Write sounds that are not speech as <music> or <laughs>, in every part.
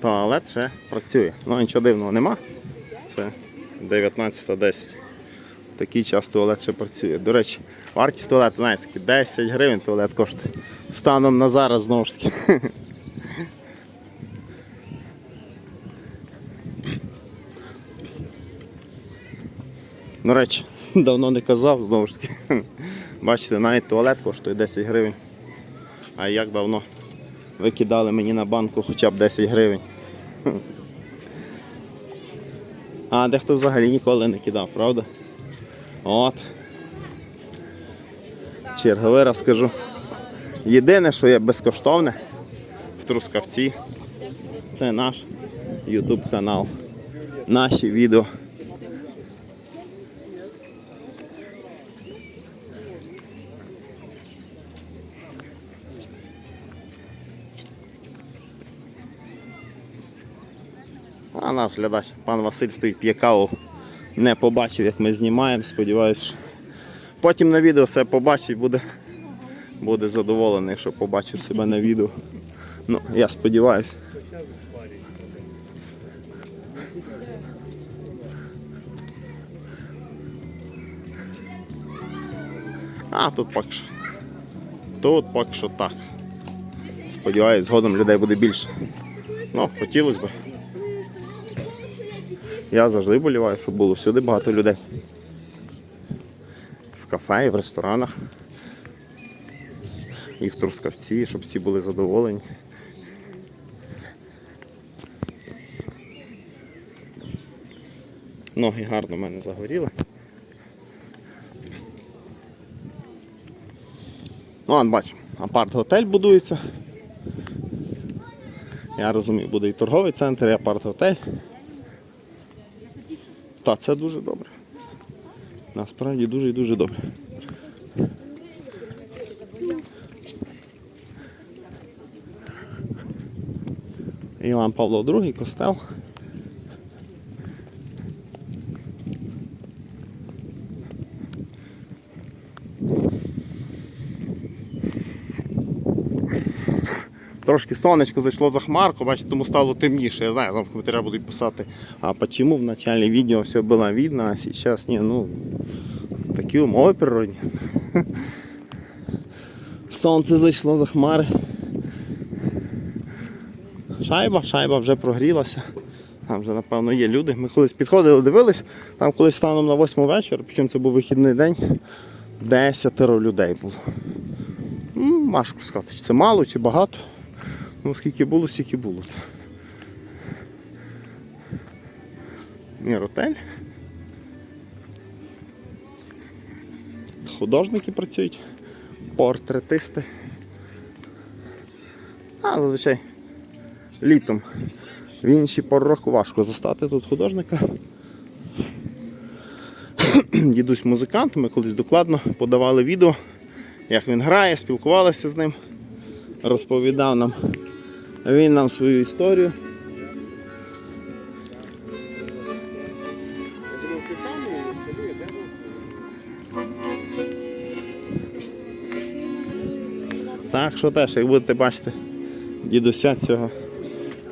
туалет ще працює. Ну нічого дивного нема. Це 19.10. В такий час туалет ще працює. До речі, вартість туалету, знаєте, скільки? 10 гривень туалет коштує. Станом на зараз знову ж таки. <laughs> До речі, давно не казав, знову ж таки. <laughs> Бачите, навіть туалет коштує 10 гривень. А як давно ви кидали мені на банку хоча б 10 гривень. А дехто взагалі ніколи не кидав, правда? От. Черговий раз скажу. Єдине, що є безкоштовне в Трускавці, це наш YouTube канал. Наші відео. А наш глядач, пан Василь стоїть п'є каву. Не побачив, як ми знімаємо. Сподіваюсь, потім на відео все побачить, буде, буде задоволений, що побачив себе на відео. Ну, я сподіваюся. А тут поки що. Тут поки що так. Сподіваюсь, згодом людей буде більше. Ну, хотілося б. Я завжди боліваю, щоб було всюди багато людей. В кафе, і в ресторанах. І в Трускавці, щоб всі були задоволені. Ноги гарно в мене загоріли. Ну, он бачимо, апарт-готель будується. Я розумію, буде і торговий центр, і апарт-готель. Та це дуже добре. Насправді дуже і дуже добре. Іван Павло II, костел. Трошки сонечко зайшло за хмарку, бачите, тому стало темніше. Я знаю, там коментарях будуть писати, а почему в начале видео все было видно, а сейчас не, ну, такі умови природні. <laughs> Сонце зайшло за хмари. Шайба, шайба вже прогрілася. Там вже, напевно, є люди. Ми колись підходили, дивились, там колись станом на 8 вечора, причому це був вихідний день, десятеро людей було. Важко сказати, чи це мало, чи багато. Ну, скільки було, стільки було. Міротель. Художники працюють, портретисти. А, зазвичай літом. В інші пори року важко застати тут художника. <clears throat> Дідусь музикант, ми колись докладно подавали відео, як він грає, спілкувалися з ним, розповідав нам він нам свою історію. Так що теж, як будете бачити, дідуся цього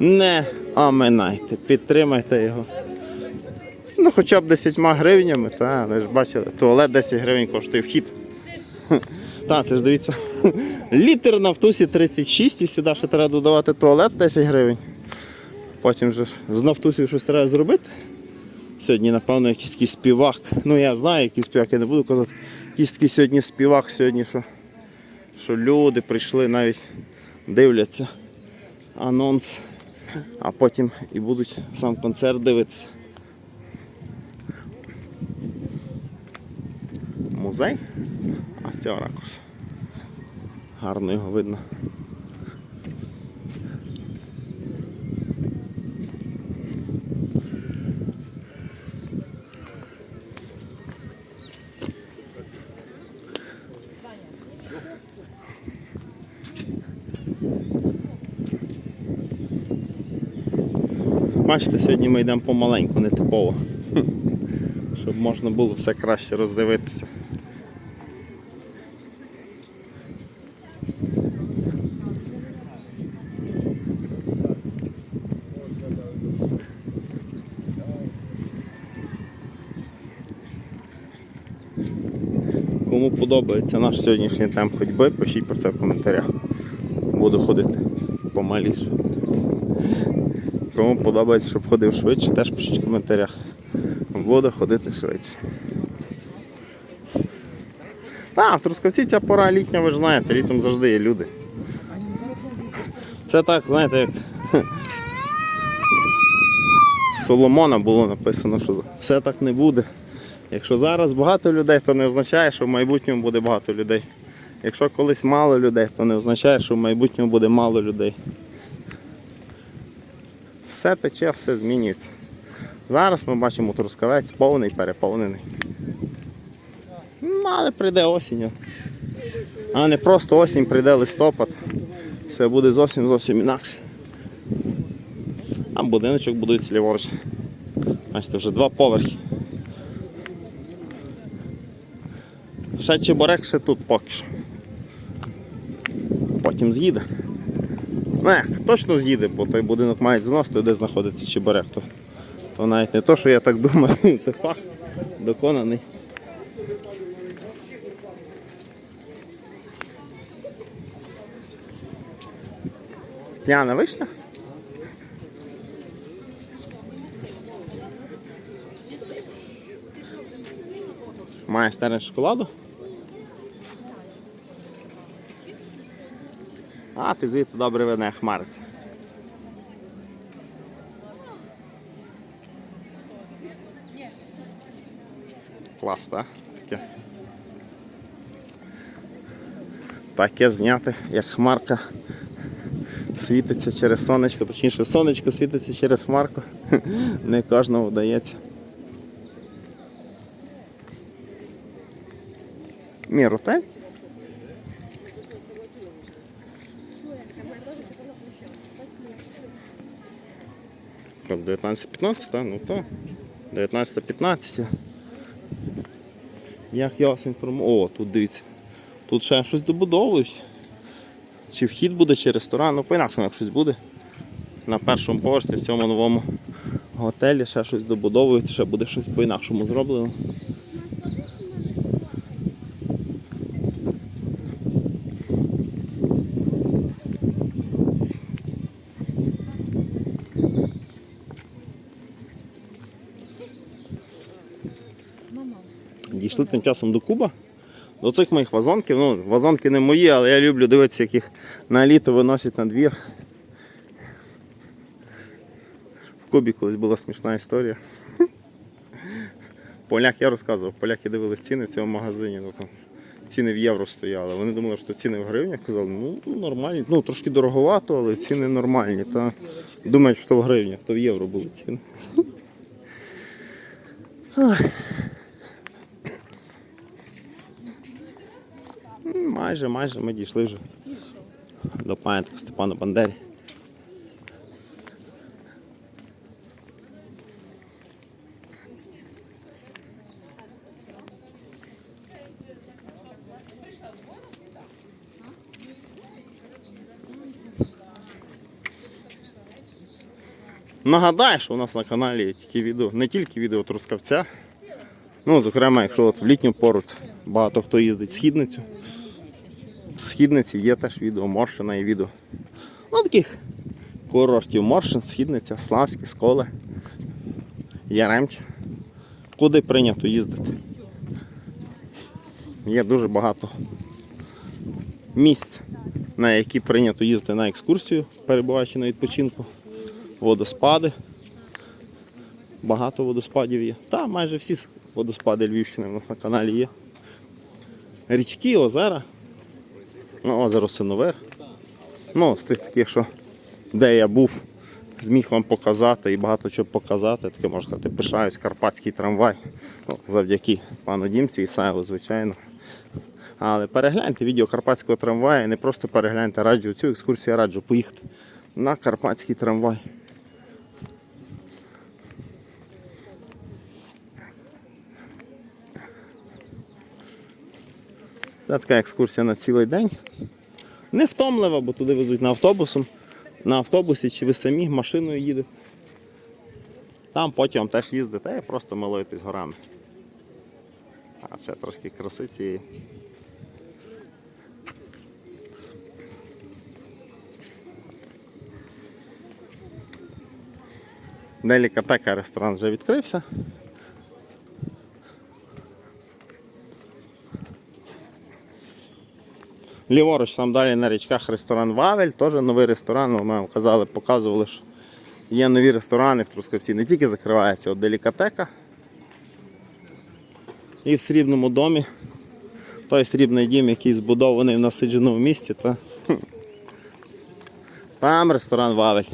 не оминайте, підтримайте його. Ну хоча б 10 гривнями, та, ви ж бачили, туалет 10 гривень коштує вхід. Так, це ж дивіться. Літр на втусі 36 і сюди ще треба додавати туалет 10 гривень. Потім вже з нафтусів щось треба зробити. Сьогодні, напевно, якийсь такий співак. Ну я знаю, який співак, я не буду казати. Якийсь такий сьогодні співак, сьогодні, що, що люди прийшли, навіть дивляться анонс, а потім і будуть сам концерт дивитися. Музей, а з цього ракурсу. Гарно його видно. Бачите, сьогодні ми йдемо помаленьку, не типово. <laughs> Щоб можна було все краще роздивитися. Кому подобається наш сьогоднішній темп ходьби, пишіть про це в коментарях. Буду ходити помаліше. Кому подобається, щоб ходив швидше, теж пишіть в коментарях. Буду ходити швидше. Так, в Трускавці ця пора літня, ви ж знаєте, літом завжди є люди. Це так, знаєте, як <laughs> Соломона було написано, що все так не буде. Якщо зараз багато людей, то не означає, що в майбутньому буде багато людей. Якщо колись мало людей, то не означає, що в майбутньому буде мало людей. Все тече, все змінюється. Зараз ми бачимо трускавець повний, переповнений. Ну, але прийде осінь. А не просто осінь, прийде листопад. Все буде зовсім зовсім інакше. А будиночок будується ліворуч. Бачите, вже два поверхи. Ще чебурек ще тут поки що. Потім з'їде. Як, точно з'їде, бо той будинок мають зносити, де знаходиться чебурек. То, то навіть не то, що я так думаю, <laughs> це факт доконаний. П'яна вишня? Має старе шоколаду? Ти звідти добре як хмариться. Клас, так? Таке. Таке зняти, як хмарка світиться через сонечко, точніше сонечко світиться через хмарку. <laughs> Не кожному вдається. Міротель? Как 19-15, так? Ну так. 19-15. Як я вас інформую. О, тут дивіться. Тут ще щось добудовують. Чи вхід буде, чи ресторан, ну по-інакшому як щось буде. На першому поверсі в цьому новому готелі ще щось добудовують, ще буде щось по-інакшому зроблено. Тим часом до Куба. До цих моїх вазонків. Ну, вазонки не мої, але я люблю дивитися, як їх на літо виносять на двір. В Кубі колись була смішна історія. Поляк, я розказував, поляки дивились ціни в цьому магазині. Ну, там, ціни в євро стояли. Вони думали, що ціни в гривнях. Казали, ну, нормальні, ну трошки дороговато, але ціни нормальні. Та думають, що в гривнях, то в євро були ціни. Майже, майже ми дійшли вже до пам'ятника Степану Бандері. Нагадаю, що у нас на каналі є тільки відео, не тільки відео Трускавця. Ну, зокрема, якщо от в літню пору це багато хто їздить в східницю. Східниці є теж відео Моршина і відео. Ну, таких курортів Моршин, Східниця, Славські, Сколе, Яремч. Куди прийнято їздити. Є дуже багато місць, на які прийнято їздити на екскурсію, перебуваючи на відпочинку. Водоспади. Багато водоспадів є. Та майже всі водоспади Львівщини у нас на каналі є. Річки, озера. Ну, озеро Синовер. Ну, з тих таких, що де я був, зміг вам показати і багато чого показати. Таке можна сказати, пишаюсь, карпатський трамвай. Ну, завдяки пану Дімці і Саєву, звичайно. Але перегляньте відео карпатського трамвая, не просто перегляньте, раджу цю екскурсію, раджу поїхати на карпатський трамвай. Це така екскурсія на цілий день. Не втомлива, бо туди везуть на автобусом. На автобусі чи ви самі машиною їдете. Там потім теж їздите і просто милуєтесь горами. А ще трошки краси цієї. Делікатека ресторан вже відкрився. Ліворуч там далі на річках ресторан Вавель, теж новий ресторан. Ми вам казали, показували, що є нові ресторани в Трускавці. Не тільки закривається от делікатека. І в срібному домі. Той срібний дім, який збудований в насидженому місті, та... там ресторан Вавель.